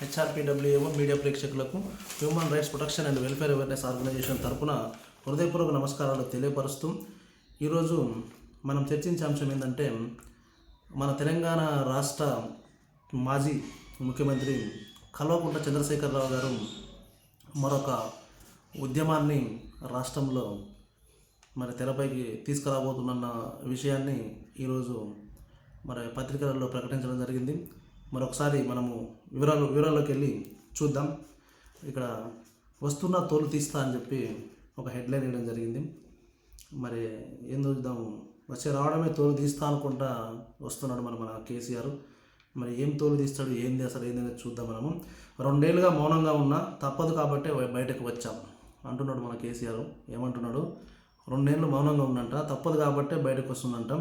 హెచ్ఆర్పిడబ్ల్యూఏఓ media ప్రేక్షకులకు human rights protection and welfare awareness organisation తరపున హృదయపూర్వక నమస్కారాలు తెలియపరుస్తూ ఈరోజు మనం చర్చించే అంశం ఏంటంటే మన తెలంగాణ రాష్ట్ర మాజీ ముఖ్యమంత్రి కల్వకుంట్ల చంద్రశేఖరరావు గారు మరొక ఉద్యమాన్ని రాష్ట్రంలో మరి తెరపైకి తీసుకురాబోతున్న విషయాన్ని ఈరోజు మరి పత్రికలలో ప్రకటించడం జరిగింది. మరొకసారి మనము వివరాలు వివరాల్లోకి వెళ్ళి చూద్దాం. ఇక్కడ వస్తున్న తోలు తీస్తా అని చెప్పి ఒక హెడ్లైన్ ఇవ్వడం జరిగింది. మరి ఏం చూద్దాం? వచ్చే రావడమే తోలు తీస్తా అనుకుంటా వస్తున్నాడు మన మన కేసీఆర్. మరి ఏం తోలు తీస్తాడు ఏంది అసలు ఏంది అనేది చూద్దాం మనము. రెండేళ్ళుగా మౌనంగా ఉన్నా తప్పదు కాబట్టి బయటకు వచ్చాం అంటున్నాడు మన కేసీఆర్. ఏమంటున్నాడు? రెండేళ్ళు మౌనంగా ఉండంట తప్పదు కాబట్టే బయటకు వస్తుందంట.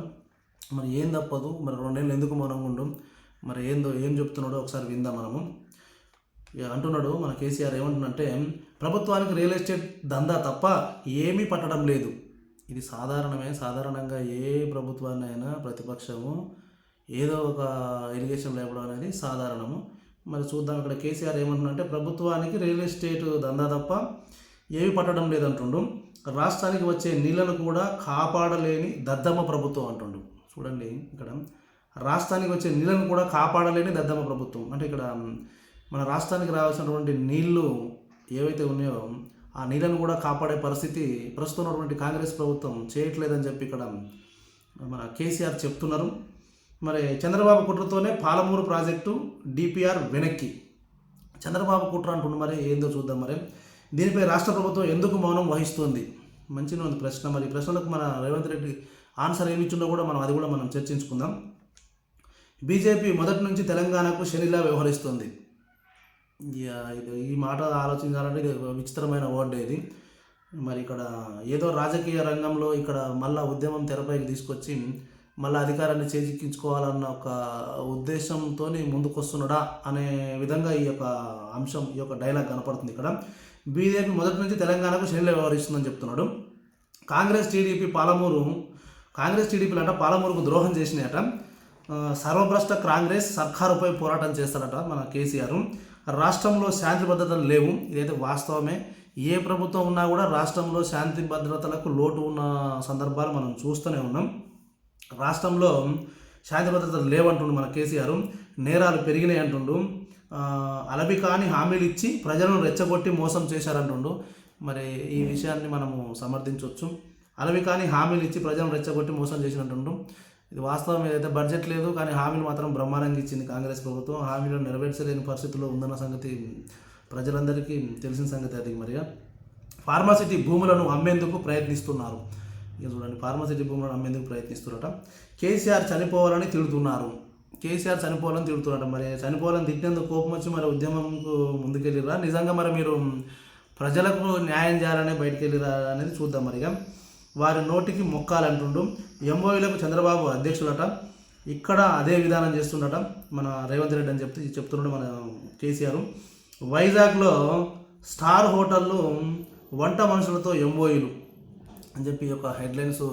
మరి ఏం తప్పదు? మరి రెండేళ్ళు ఎందుకు మౌనంగా ఉండు? మరి ఏందో ఏం చెప్తున్నాడో ఒకసారి విందాం మనము. ఇక అంటున్నాడు మన కేసీఆర్ ఏమంటున్నంటే ప్రభుత్వానికి రియల్ ఎస్టేట్ దందా తప్ప ఏమీ పట్టడం లేదు. ఇది సాధారణమే. సాధారణంగా ఏ ప్రభుత్వాన్నైనా ప్రతిపక్షము ఏదో ఒక ఇరిగేషన్ లేపడం అనేది సాధారణము. మరి చూద్దాం ఇక్కడ కేసీఆర్ ఏమంటున్నంటే ప్రభుత్వానికి రియల్ ఎస్టేట్ దందా తప్ప ఏమి పట్టడం లేదంటుండు. రాష్ట్రానికి వచ్చే నీళ్ళను కూడా కాపాడలేని దద్దమ్మ ప్రభుత్వం అంటుండు. చూడండి ఇక్కడ. రాష్ట్రానికి వచ్చే నీళ్ళను కూడా కాపాడలేని దద్దమ్మ ప్రభుత్వం. అంటే ఇక్కడ మన రాష్ట్రానికి రావాల్సినటువంటి నీళ్ళు ఏవైతే ఉన్నాయో ఆ నీళ్ళను కూడా కాపాడే పరిస్థితి ప్రస్తుతం ఉన్నటువంటి కాంగ్రెస్ ప్రభుత్వం చేయట్లేదని చెప్పి ఇక్కడ మన కేసీఆర్ చెప్తున్నారు. మరి చంద్రబాబు కుట్రతోనే పాలమూరు ప్రాజెక్టు డిపిఆర్ వెనక్కి. చంద్రబాబు కుట్ర అంటుండు మరి ఏందో చూద్దాం మరి. దీనిపై రాష్ట్ర ప్రభుత్వం ఎందుకు మౌనం వహిస్తుంది? మంచిగా ఉంది ప్రశ్న. మరి ఈ ప్రశ్నలకు మన రేవంత్ రెడ్డి ఆన్సర్ ఏమి ఇచ్చిందో కూడా మనం అది కూడా మనం చర్చించుకుందాం. బీజేపీ మొదటి నుంచి తెలంగాణకు శనిలా వ్యవహరిస్తుంది. ఇది ఈ మాట ఆలోచించాలంటే ఇది విచిత్రమైన వర్డ్ ఇది. మరి ఇక్కడ ఏదో రాజకీయ రంగంలో ఇక్కడ మళ్ళా ఉద్యమం తెరపైకి తీసుకొచ్చి మళ్ళీ అధికారాన్ని చేజిక్కించుకోవాలన్న ఒక ఉద్దేశంతో ముందుకొస్తున్నాడా అనే విధంగా ఈ యొక్క అంశం ఈ యొక్క డైలాగ్ కనపడుతుంది ఇక్కడ. బీజేపీ మొదటి నుంచి తెలంగాణకు శనిలో వ్యవహరిస్తుందని చెప్తున్నాడు. కాంగ్రెస్ టీడీపీ పాలమూరు కాంగ్రెస్ టీడీపీలు అంట పాలమూరుకు ద్రోహం చేసినాయట. సర్వభ్రష్ట కాంగ్రెస్ సర్కారుపై పోరాటం చేస్తారట మన కేసీఆర్. రాష్ట్రంలో శాంతి భద్రతలు లేవు. ఇదైతే వాస్తవమే. ఏ ప్రభుత్వం ఉన్నా కూడా రాష్ట్రంలో శాంతి భద్రతలకు లోటు ఉన్న సందర్భాలు మనం చూస్తూనే ఉన్నాం. రాష్ట్రంలో శాంతి భద్రతలు లేవంటుండు మన కేసీఆర్. నేరాలు పెరిగినాయి అంటుండు. అలబి కాని హామీలు ఇచ్చి ప్రజలను రెచ్చగొట్టి మోసం చేశారంటుండు. మరి ఈ విషయాన్ని మనము సమర్థించవచ్చు అలవి కానీ హామీలు ఇచ్చి ప్రజలను రెచ్చగొట్టి మోసం చేసినట్టుండు. ఇది వాస్తవం ఏదైతే బడ్జెట్ లేదు కానీ హామీలు మాత్రం బ్రహ్మాండంగా ఇచ్చింది కాంగ్రెస్ ప్రభుత్వం. హామీలను నెరవేర్చలేని పరిస్థితుల్లో ఉందన్న సంగతి ప్రజలందరికీ తెలిసిన సంగతి అది మరిగా ఫార్మాసిటీ భూములను అమ్మేందుకు ప్రయత్నిస్తున్నారు. ఇక చూడండి ఫార్మాసిటీ భూములను అమ్మేందుకు ప్రయత్నిస్తున్నారట కేసీఆర్ చనిపోవాలని తిడుతున్నారు. కేసీఆర్ చనిపోవాలని తిడుతున్నారట మరి చనిపోవాలని తిట్టినందుకు కోపం వచ్చి మరి ఉద్యమంకు ముందుకెళ్ళిరా నిజంగా మరి మీరు ప్రజలకు న్యాయం చేయాలని బయటకెళ్ళిరా వెళ్ళిరా అనేది చూద్దాం మరిగా వారి నోటికి మొక్కాలంటుండు. ఎంఓఈలకు చంద్రబాబు అధ్యక్షులట ఇక్కడ అదే విధానం చేస్తుండట మన రేవంత్ రెడ్డి అని చెప్తే చెప్తున్నాడు మన కేసీఆర్. వైజాగ్లో స్టార్ హోటళ్ళు వంట మనుషులతో ఎంఓఈలు అని చెప్పి ఈ యొక్క హెడ్లైన్స్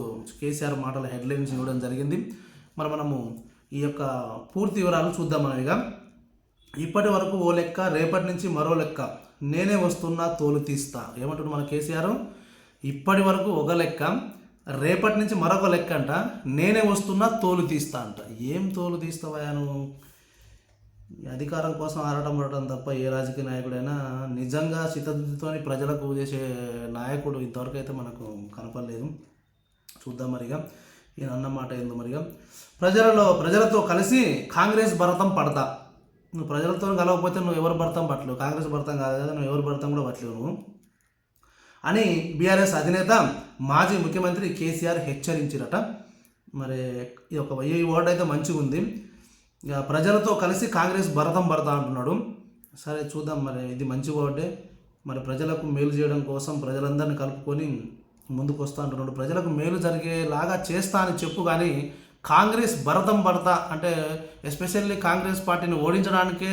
కేసీఆర్ మాటల హెడ్లైన్స్ ఇవ్వడం జరిగింది. మరి మనము ఈ యొక్క పూర్తి వివరాలు చూద్దాం మనం ఇక. ఇప్పటి వరకు ఓ లెక్క రేపటి నుంచి మరో లెక్క. నేనే వస్తున్నా తోలు తీస్తా. ఏమంటున్నాడు మన కేసీఆర్? ఇప్పటి వరకు ఒక లెక్క రేపటి నుంచి మరొక లెక్క అంట. నేనే వస్తున్నా తోలు తీస్తా అంట. ఏం తోలు తీస్తావా నువ్వు? అధికారం కోసం ఆడటం పడటం తప్ప ఏ రాజకీయ నాయకుడైనా నిజంగా చిత్తశుద్ధితో ప్రజలకు చేసే నాయకుడు ఇంతవరకు అయితే మనకు కనపడలేదు. చూద్దాం మరిగా ఈయన అన్నమాట ఏందు ఏందో మరిగా ప్రజలలో ప్రజలతో కలిసి కాంగ్రెస్ భరతం పడతా. నువ్వు ప్రజలతో కలవకపోతే నువ్వు ఎవరు భర్తం పట్టలేవు. కాంగ్రెస్ భర్తం కాదు కదా నువ్వు ఎవరు భర్తం కూడా పట్టలేవు నువ్వు. అని బీఆర్ఎస్ అధినేత మాజీ ముఖ్యమంత్రి కేసీఆర్ హెచ్చరించారట. మరి ఇది ఒక ఈ వర్డ్ అయితే మంచిగా ఉంది. ఇక ప్రజలతో కలిసి కాంగ్రెస్ భరతం భరత అంటున్నాడు. సరే చూద్దాం మరి ఇది మంచి వర్డే. మరి ప్రజలకు మేలు చేయడం కోసం ప్రజలందరినీ కలుపుకొని ముందుకు వస్తా అంటున్నాడు. ప్రజలకు మేలు జరిగేలాగా చేస్తా అని చెప్పు కానీ కాంగ్రెస్ భరతం భరత అంటే ఎస్పెషల్లీ కాంగ్రెస్ పార్టీని ఓడించడానికే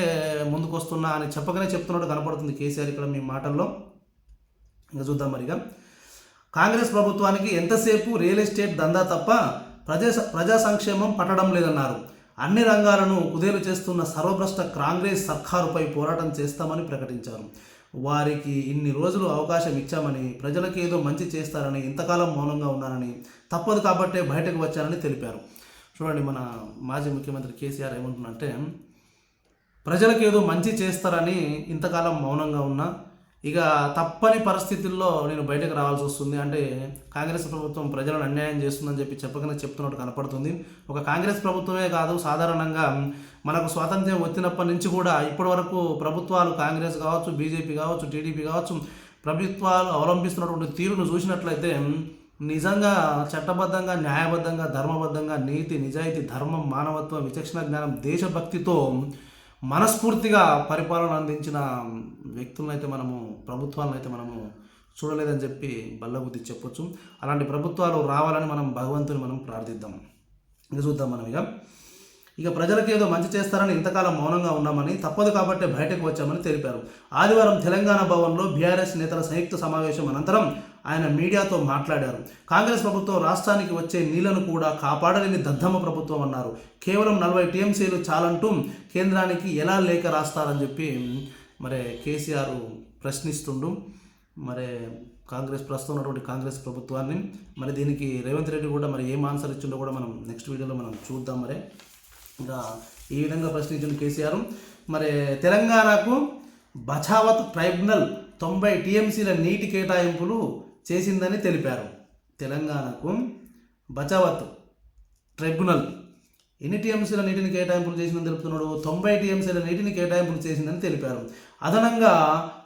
ముందుకు వస్తున్నా అని చెప్పగానే చెప్తున్నాడు కనపడుతుంది కేసీఆర్ ఇక్కడ మీ మాటల్లో. ఇంకా చూద్దాం మరిగా కాంగ్రెస్ ప్రభుత్వానికి ఎంతసేపు రియల్ ఎస్టేట్ దందా తప్ప ప్రజా ప్రజా సంక్షేమం పట్టడం లేదన్నారు. అన్ని రంగాలను కుదేలు చేస్తున్న సర్వభ్రష్ట కాంగ్రెస్ సర్కారుపై పోరాటం చేస్తామని ప్రకటించారు. వారికి ఇన్ని రోజులు అవకాశం ఇచ్చామని ప్రజలకు ఏదో మంచి చేస్తారని ఇంతకాలం మౌనంగా ఉన్నారని తప్పదు కాబట్టే బయటకు వచ్చారని తెలిపారు. చూడండి మన మాజీ ముఖ్యమంత్రి కేసీఆర్ ఏమంటున్నంటే ప్రజలకు ఏదో మంచి చేస్తారని ఇంతకాలం మౌనంగా ఉన్నా ఇక తప్పని పరిస్థితుల్లో నేను బయటకు రావాల్సి వస్తుంది. అంటే కాంగ్రెస్ ప్రభుత్వం ప్రజలను అన్యాయం చేస్తుందని చెప్పి చెప్పకనే చెప్తున్నట్టు కనపడుతుంది. ఒక కాంగ్రెస్ ప్రభుత్వమే కాదు సాధారణంగా మనకు స్వాతంత్ర్యం వచ్చినప్పటి నుంచి కూడా ఇప్పటి వరకు ప్రభుత్వాలు కాంగ్రెస్ కావచ్చు బీజేపీ కావచ్చు టీడీపీ కావచ్చు ప్రభుత్వాలు అవలంబిస్తున్నటువంటి తీరును చూసినట్లయితే నిజంగా చట్టబద్ధంగా న్యాయబద్ధంగా ధర్మబద్ధంగా నీతి నిజాయితీ ధర్మం మానవత్వం విచక్షణ జ్ఞానం దేశభక్తితో మనస్ఫూర్తిగా పరిపాలన అందించిన వ్యక్తులను అయితే మనము ప్రభుత్వాలను అయితే మనము చూడలేదని చెప్పి బల్లబుద్ధి చెప్పొచ్చు. అలాంటి ప్రభుత్వాలు రావాలని మనం భగవంతుని మనం ప్రార్థిద్దాం. ఇక చూద్దాం మనం ఇక. ఇక ప్రజలకు ఏదో మంచి చేస్తారని ఇంతకాలం మౌనంగా ఉన్నామని తప్పదు కాబట్టి బయటకు వచ్చామని తెలిపారు. ఆదివారం తెలంగాణ భవన్లో బీఆర్ఎస్ నేతల సంయుక్త సమావేశం అనంతరం ఆయన మీడియాతో మాట్లాడారు. కాంగ్రెస్ ప్రభుత్వం రాష్ట్రానికి వచ్చే నీళ్ళను కూడా కాపాడలేని దద్దమ్మ ప్రభుత్వం అన్నారు. కేవలం నలభై టీఎంసీలు చాలంటూ కేంద్రానికి ఎలా లేఖ రాస్తారని చెప్పి మరి కేసీఆర్ ప్రశ్నిస్తుండు. మరి కాంగ్రెస్ ప్రస్తుతం ఉన్నటువంటి కాంగ్రెస్ ప్రభుత్వాన్ని మరి దీనికి రేవంత్ రెడ్డి కూడా మరి ఏం ఆన్సర్ ఇచ్చిండో కూడా మనం నెక్స్ట్ వీడియోలో మనం చూద్దాం మరి. ఇంకా ఈ విధంగా ప్రశ్నించిన కేసీఆర్. మరి తెలంగాణకు బచావత్ ట్రైబ్యునల్ తొంభై టీఎంసీల నీటి కేటాయింపులు చేసిందని తెలిపారు. తెలంగాణకు బచావత్ ట్రైబ్యునల్ ఎన్ని టీఎంసీల నీటిని కేటాయింపులు చేసిందని తెలుపుతున్నాడు? తొంభై టీఎంసీల నీటిని కేటాయింపులు చేసిందని తెలిపారు. అదనంగా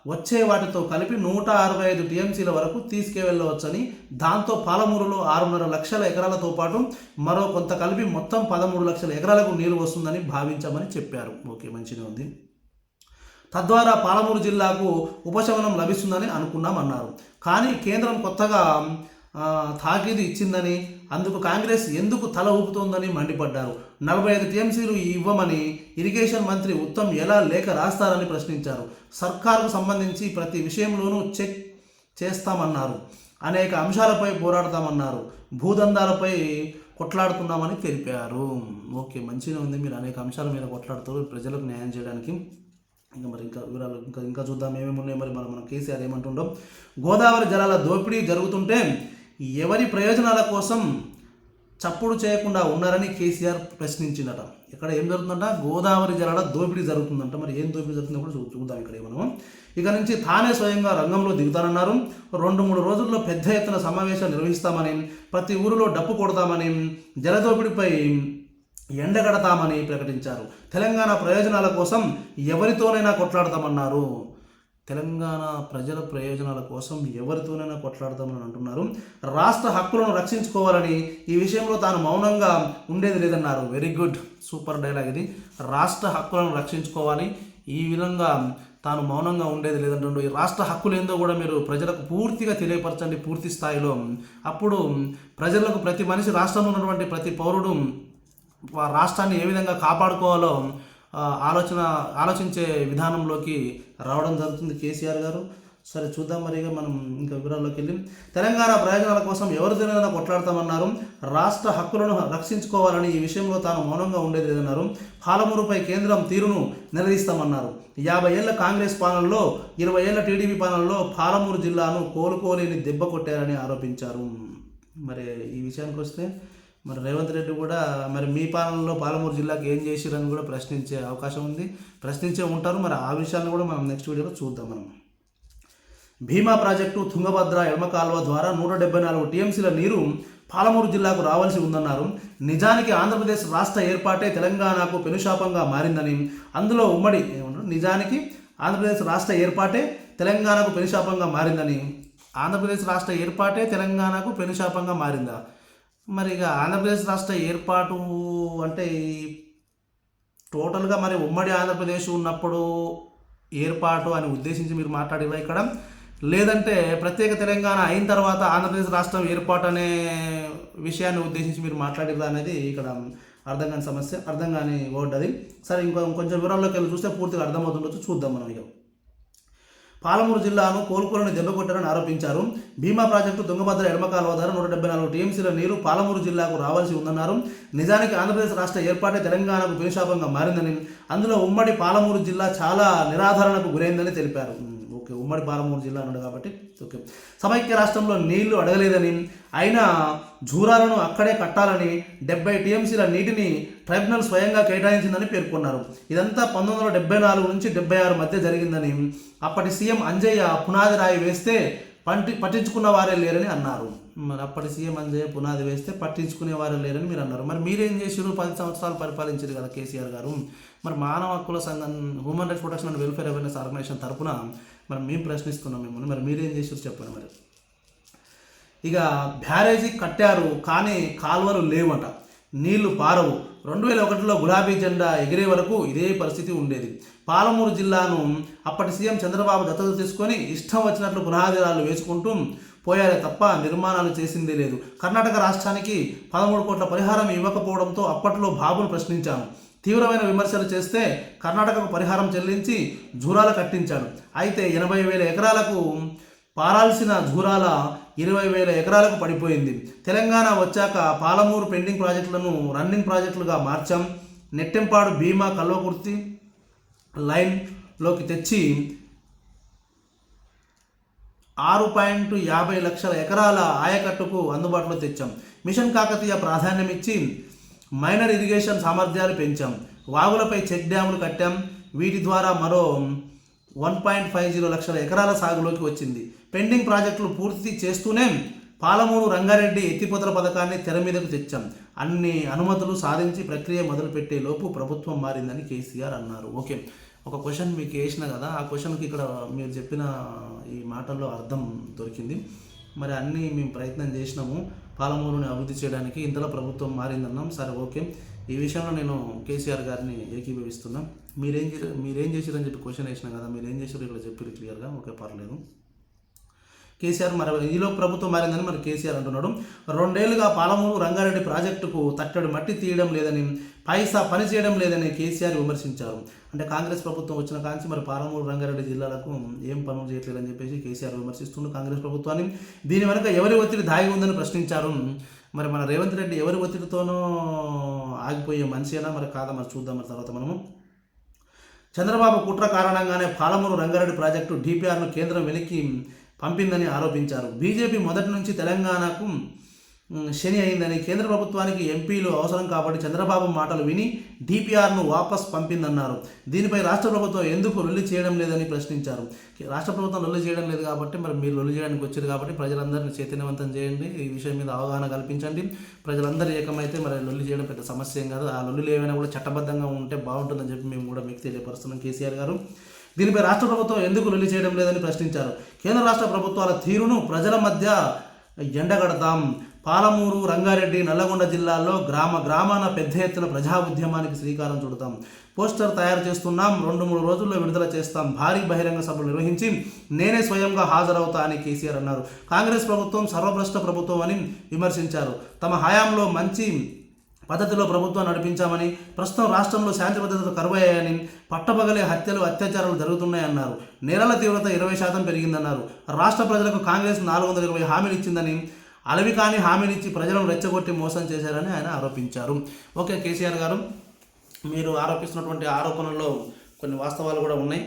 వచ్చే వాటితో కలిపి నూట అరవై ఐదు టీఎంసీల వరకు తీసుకువెళ్ళవచ్చని దాంతో పాలమూరులో ఆరున్నర లక్షల ఎకరాలతో పాటు మరో కొంత కలిపి మొత్తం పదమూడు లక్షల ఎకరాలకు నీరు వస్తుందని భావించామని చెప్పారు. ఓకే మంచిగా ఉంది. తద్వారా పాలమూరు జిల్లాకు ఉపశమనం లభిస్తుందని అనుకున్నామన్నారు. కానీ కేంద్రం కొత్తగా తాకీదు ఇచ్చిందని అందుకు కాంగ్రెస్ ఎందుకు తల ఊపుతోందని మండిపడ్డారు. నలభై ఐదు టీఎంసీలు ఇవ్వమని ఇరిగేషన్ మంత్రి ఉత్తమ్ ఎలా లేఖ రాస్తారని ప్రశ్నించారు. సర్కారుకు సంబంధించి ప్రతి విషయంలోనూ చెక్ చేస్తామన్నారు. అనేక అంశాలపై పోరాడతామన్నారు. భూదందాలపై కొట్లాడుతున్నామని తెలిపారు. ఓకే మంచిగా ఉంది. మీరు అనేక అంశాల మీద కొట్లాడుతారు ప్రజలకు న్యాయం చేయడానికి ఇంకా మరి ఇంకా వివరాలు ఇంకా ఇంకా చూద్దాం ఏమేమి ఉన్నాయి మరి మనం మనం కేసీఆర్ ఏమంటుండో. గోదావరి జలాల దోపిడీ జరుగుతుంటే ఎవరి ప్రయోజనాల కోసం చప్పుడు చేయకుండా ఉన్నారని కేసీఆర్ ప్రశ్నించిందట. ఇక్కడ ఏం జరుగుతుందంట? గోదావరి జలాల దోపిడీ జరుగుతుందంట. మరి ఏం దోపిడీ జరుగుతుందో కూడా చూ- చూద్దాం ఇక్కడ మనం ఇక నుంచి తానే స్వయంగా రంగంలో దిగుతానన్నారు. రెండు మూడు రోజుల్లో పెద్ద ఎత్తున సమావేశాలు నిర్వహిస్తామని ప్రతి ఊరిలో డప్పు కొడతామని జలదోపిడిపై ఎండగడతామని ప్రకటించారు. తెలంగాణ ప్రయోజనాల కోసం ఎవరితోనైనా కొట్లాడతామన్నారు. తెలంగాణ ప్రజల ప్రయోజనాల కోసం ఎవరితోనైనా కొట్లాడతామని అంటున్నారు. రాష్ట్ర హక్కులను రక్షించుకోవాలని ఈ విషయంలో తాను మౌనంగా ఉండేది లేదన్నారు. వెరీ గుడ్ సూపర్ డైలాగ్ ఇది. రాష్ట్ర హక్కులను రక్షించుకోవాలి. ఈ విధంగా తాను మౌనంగా ఉండేది లేదంటుండు ఈ రాష్ట్ర హక్కులు ఏందో కూడా మీరు ప్రజలకు పూర్తిగా తెలియపరచండి పూర్తి స్థాయిలో. అప్పుడు ప్రజలకు ప్రతి మనిషి రాష్ట్రంలో ఉన్నటువంటి ప్రతి పౌరుడు రాష్ట్రాన్ని ఏ విధంగా కాపాడుకోవాలో ఆలోచన ఆలోచించే విధానంలోకి రావడం జరుగుతుంది కేసీఆర్ గారు. సరే చూద్దాం మరి మనం ఇంకా వివరాల్లోకి వెళ్ళి. తెలంగాణ ప్రయోజనాల కోసం ఎవరితోనైనా కొట్లాడతామన్నారు? రాష్ట్ర హక్కులను రక్షించుకోవాలని ఈ విషయంలో తాను మౌనంగా ఉండేది లేదన్నారు. పాలమూరుపై కేంద్రం తీరును నిలదీస్తామన్నారు. యాభై ఏళ్ళ కాంగ్రెస్ పాలనలో ఇరవై ఏళ్ళ టీడీపీ పాలనలో పాలమూరు జిల్లాను కోలుకోలేని దెబ్బ కొట్టారని ఆరోపించారు. మరి ఈ విషయానికి వస్తే మరి రేవంత్ రెడ్డి కూడా మరి మీ పాలనలో పాలమూరు జిల్లాకి ఏం చేసిరని కూడా ప్రశ్నించే అవకాశం ఉంది. ప్రశ్నించే ఉంటారు. మరి ఆ విషయాన్ని కూడా మనం నెక్స్ట్ వీడియోలో చూద్దాం మనం. భీమా ప్రాజెక్టు తుంగభద్ర ఎడమ కాలువ ద్వారా నూట డెబ్బై నాలుగు టీఎంసీల నీరు పాలమూరు జిల్లాకు రావాల్సి ఉందన్నారు. నిజానికి ఆంధ్రప్రదేశ్ రాష్ట్ర ఏర్పాటే తెలంగాణకు పెనుశాపంగా మారిందని అందులో ఉమ్మడి నిజానికి ఆంధ్రప్రదేశ్ రాష్ట్ర ఏర్పాటే తెలంగాణకు పెనుశాపంగా మారిందని ఆంధ్రప్రదేశ్ రాష్ట్ర ఏర్పాటే తెలంగాణకు పెనుశాపంగా మారిందా? మరి ఇక ఆంధ్రప్రదేశ్ రాష్ట్ర ఏర్పాటు అంటే టోటల్గా మరి ఉమ్మడి ఆంధ్రప్రదేశ్ ఉన్నప్పుడు ఏర్పాటు అని ఉద్దేశించి మీరు మాట్లాడేవా ఇక్కడ? లేదంటే ప్రత్యేక తెలంగాణ అయిన తర్వాత ఆంధ్రప్రదేశ్ రాష్ట్రం ఏర్పాటు అనే విషయాన్ని ఉద్దేశించి మీరు మాట్లాడేదా అనేది ఇక్కడ అర్థం కాని సమస్య అర్థం కాని వర్డ్ అది. సరే ఇంకో కొంచెం వివరాల్లోకి వెళ్ళి చూస్తే పూర్తిగా అర్థమవుతుండొచ్చు. చూద్దాం మనం ఇక పాలమూరు జిల్లాను కోలుకోలని దెబ్బకొట్టారని ఆరోపించారు. భీమా ప్రాజెక్టు తుంగభద్ర ఎడమ కాలువ ద్వారా నూట డెబ్బై నాలుగు టీఎంసీల నీరు పాలమూరు జిల్లాకు రావాల్సి ఉందన్నారు. నిజానికి ఆంధ్రప్రదేశ్ రాష్ట్ర ఏర్పాటే తెలంగాణకు పిలిశాపంగా మారిందని అందులో ఉమ్మడి పాలమూరు జిల్లా చాలా నిరాధారణకు గురైందని తెలిపారు. ఓకే ఉమ్మడి పాలమూరు జిల్లా అన్నాడు కాబట్టి ఓకే. సమైక్య రాష్ట్రంలో నీళ్ళు అడగలేదని అయినా జూరాలను అక్కడే కట్టాలని డెబ్బై టీఎంసీల నీటిని ట్రైబ్యునల్ స్వయంగా కేటాయించిందని పేర్కొన్నారు. ఇదంతా పంతొమ్మిది వందల డెబ్బై నాలుగు నుంచి డెబ్బై ఆరు మధ్య జరిగిందని అప్పటి సీఎం అంజయ్య పునాది రాయి వేస్తే పంటి పట్టించుకున్న వారే లేరని అన్నారు. మరి అప్పటి సీఎం అంజయ్య పునాది వేస్తే పట్టించుకునే వారే లేరని మీరు అన్నారు. మరి మీరేం చేసారు పది సంవత్సరాలు పరిపాలించారు కదా కేసీఆర్ గారు. మరి మానవ హక్కుల సంఘం human rights protection and welfare awareness organisation తరఫున మరి మేము ప్రశ్నిస్తున్నాం మిమ్మల్ని. మరి మీరేం చేసారు చెప్పండి మరి. ఇక బ్యారేజీ కట్టారు కానీ కాలువలు లేవట. నీళ్ళు పారవు. రెండు వేల ఒకటిలో గులాబీ జెండా ఎగిరే వరకు ఇదే పరిస్థితి ఉండేది. పాలమూరు జిల్లాను అప్పటి సీఎం చంద్రబాబు దత్తత తీసుకొని ఇష్టం వచ్చినట్లు పునాదిరాలు వేసుకుంటూ పోయారే తప్ప నిర్మాణాలు చేసిందే లేదు. కర్ణాటక రాష్ట్రానికి పదమూడు కోట్ల పరిహారం ఇవ్వకపోవడంతో అప్పట్లో బాబును ప్రశ్నించాను. తీవ్రమైన విమర్శలు చేస్తే కర్ణాటకకు పరిహారం చెల్లించి జూరాల కట్టించాడు. అయితే ఎనభై వేల ఎకరాలకు పారాల్సిన జూరాల ఇరవై వేల ఎకరాలకు పడిపోయింది. తెలంగాణ వచ్చాక పాలమూరు పెండింగ్ ప్రాజెక్టులను రన్నింగ్ ప్రాజెక్టులుగా మార్చాం. నెట్టెంపాడు భీమా కల్వకుర్తి లైన్లోకి తెచ్చి ఆరు పాయింట్ యాభై లక్షల ఎకరాల ఆయకట్టుకు అందుబాటులో తెచ్చాం. మిషన్ కాకతీయ ప్రాధాన్యం ఇచ్చి మైనర్ ఇరిగేషన్ సామర్థ్యాలు పెంచాం. వాగులపై చెక్ డ్యాములు కట్టాం. వీటి ద్వారా మరో వన్ పాయింట్ ఫైవ్ జీరో లక్షల ఎకరాల సాగులోకి వచ్చింది. పెండింగ్ ప్రాజెక్టులు పూర్తి చేస్తూనే పాలమూరు రంగారెడ్డి ఎత్తిపోతల పథకాన్ని తెర మీదకు తెచ్చాం. అన్ని అనుమతులు సాధించి ప్రక్రియ మొదలుపెట్టే లోపు ప్రభుత్వం మారిందని కేసీఆర్ అన్నారు. ఓకే. ఒక క్వశ్చన్ మీకు వేసిన కదా ఆ క్వశ్చన్కి ఇక్కడ మీరు చెప్పిన ఈ మాటల్లో అర్థం దొరికింది. మరి అన్నీ మేము ప్రయత్నం చేసినాము పాలమూరుని అభివృద్ధి చేయడానికి. ఇంతలో ప్రభుత్వం మారిందన్నాం. సరే ఓకే. ఈ విషయంలో నేను కేసీఆర్ గారిని ఏకీభవిస్తున్నాను మీరేం చేశారు మీరేం చేశారని చెప్పి క్వశ్చన్ వేసినా కదా మీరు ఏం చేశారు ఇక్కడ చెప్పారు క్లియర్గా ఓకే పర్లేదు. కేసీఆర్ మరి ఈలో ప్రభుత్వం మారిందని మరి కేసీఆర్ అంటున్నాడు. రెండేళ్ళుగా పాలమూరు రంగారెడ్డి ప్రాజెక్టుకు తట్టడి మట్టి తీయడం లేదని పైసా పని చేయడం లేదని కేసీఆర్ విమర్శించారు. అంటే కాంగ్రెస్ ప్రభుత్వం వచ్చిన కాంచి మరి పాలమూరు రంగారెడ్డి జిల్లాలకు ఏం పనులు చేయట్లేదని చెప్పేసి కేసీఆర్ విమర్శిస్తుండు కాంగ్రెస్ ప్రభుత్వాన్ని. దీని వెనక ఎవరి ఒత్తిడి దాగి ఉందని ప్రశ్నించారు. మరి మన రేవంత్ రెడ్డి ఎవరి ఒత్తిడితోనో ఆగిపోయే మనిషేనా? మరి కాదా మరి చూద్దాం మరి తర్వాత మనము. చంద్రబాబు కుట్ర కారణంగానే పాలమూరు రంగారెడ్డి ప్రాజెక్టు డిపిఆర్ను కేంద్రం వెనక్కి పంపిందని ఆరోపించారు. బీజేపీ మొదటి నుంచి తెలంగాణకు శని అయిందని కేంద్ర ప్రభుత్వానికి ఎంపీలు అవసరం కాబట్టి చంద్రబాబు మాటలు విని డిపిఆర్ను వాపస్ పంపిందన్నారు. దీనిపై రాష్ట్ర ప్రభుత్వం ఎందుకు రొల్లి చేయడం లేదని ప్రశ్నించారు. రాష్ట్ర ప్రభుత్వం లొల్లి చేయడం లేదు కాబట్టి మరి మీరు లొల్లి చేయడానికి వచ్చారు కాబట్టి ప్రజలందరినీ చైతన్యవంతం చేయండి. ఈ విషయం మీద అవగాహన కల్పించండి. ప్రజలందరూ ఏకమైతే మరి లొల్లి చేయడం పెద్ద సమస్య ఏం కాదు. ఆ లొల్లులు ఏమైనా కూడా చట్టబద్ధంగా ఉంటే బాగుంటుందని చెప్పి మేము కూడా మీకు తెలియపరుస్తున్నాం కేసీఆర్ గారు. దీనిపై రాష్ట్ర ప్రభుత్వం ఎందుకు లొల్లి చేయడం లేదని ప్రశ్నించారు. కేంద్ర రాష్ట్ర ప్రభుత్వాల తీరును ప్రజల మధ్య ఎండగడతాం. పాలమూరు రంగారెడ్డి నల్లగొండ జిల్లాల్లో గ్రామ గ్రామాన పెద్ద ఎత్తున ప్రజా ఉద్యమానికి శ్రీకారం చుడతాం. పోస్టర్ తయారు చేస్తున్నాం. రెండు మూడు రోజుల్లో విడుదల చేస్తాం. భారీ బహిరంగ సభలు నిర్వహించి నేనే స్వయంగా హాజరవుతా అని కేసీఆర్ అన్నారు. కాంగ్రెస్ ప్రభుత్వం సర్వభ్రష్ట ప్రభుత్వం అని విమర్శించారు. తమ హయాంలో మంచి పద్ధతిలో ప్రభుత్వం నడిపించామని ప్రస్తుతం రాష్ట్రంలో శాంతి భద్రతలు కరువయ్యాయని పట్టపగలే హత్యలు అత్యాచారాలు జరుగుతున్నాయన్నారు. నేరాల తీవ్రత ఇరవై శాతం పెరిగిందన్నారు. రాష్ట్ర ప్రజలకు కాంగ్రెస్ నాలుగు వందల ఇరవై హామీలు ఇచ్చిందని అలవి కాని హామీనిచ్చి ప్రజలను రెచ్చగొట్టి మోసం చేశారని ఆయన ఆరోపించారు. ఓకే కేసీఆర్ గారు మీరు ఆరోపిస్తున్నటువంటి ఆరోపణల్లో కొన్ని వాస్తవాలు కూడా ఉన్నాయి.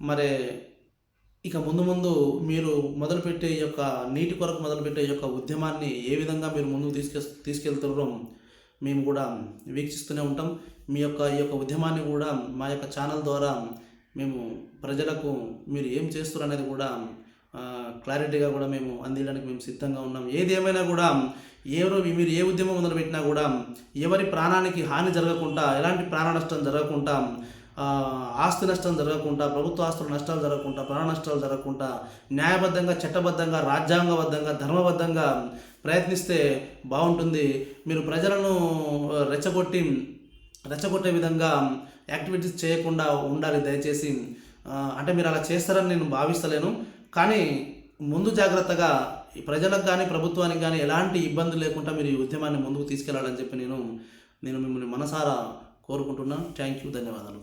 మరి ఇక ముందు ముందు మీరు మొదలుపెట్టే ఈ యొక్క నీటి కొరకు మొదలుపెట్టే ఈ యొక్క ఉద్యమాన్ని ఏ విధంగా మీరు ముందుకు తీసుకె తీసుకెళ్తున్నారో మేము కూడా వీక్షిస్తూనే ఉంటాం. మీ యొక్క ఈ యొక్క ఉద్యమాన్ని కూడా మా యొక్క ఛానల్ ద్వారా మేము ప్రజలకు మీరు ఏం చేస్తున్నారు అనేది కూడా క్లారిటీగా కూడా మేము అందించడానికి మేము సిద్ధంగా ఉన్నాం. ఏది ఏమైనా కూడా ఎవరు మీరు ఏ ఉద్యమం మొదలుపెట్టినా కూడా ఎవరి ప్రాణానికి హాని జరగకుండా ఎలాంటి ప్రాణ నష్టం జరగకుండా ఆస్తి నష్టం జరగకుండా ప్రభుత్వ ఆస్తుల నష్టాలు జరగకుండా ప్రాణ నష్టాలు జరగకుండా న్యాయబద్ధంగా చట్టబద్ధంగా రాజ్యాంగబద్ధంగా ధర్మబద్ధంగా ప్రయత్నిస్తే బాగుంటుంది. మీరు ప్రజలను రెచ్చగొట్టి రెచ్చగొట్టే విధంగా యాక్టివిటీస్ చేయకుండా ఉండాలి దయచేసి. అంటే మీరు అలా చేస్తారని నేను భావిస్తలేను. కానీ ముందు జాగ్రత్తగా ఈ ప్రజలకు కానీ ప్రభుత్వానికి కానీ ఎలాంటి ఇబ్బంది లేకుండా మీరు ఈ ఉద్యమాన్ని ముందుకు తీసుకెళ్ళాలని చెప్పి నేను నేను మిమ్మల్ని మనసారా కోరుకుంటున్నాను థ్యాంక్ యూ ధన్యవాదాలు.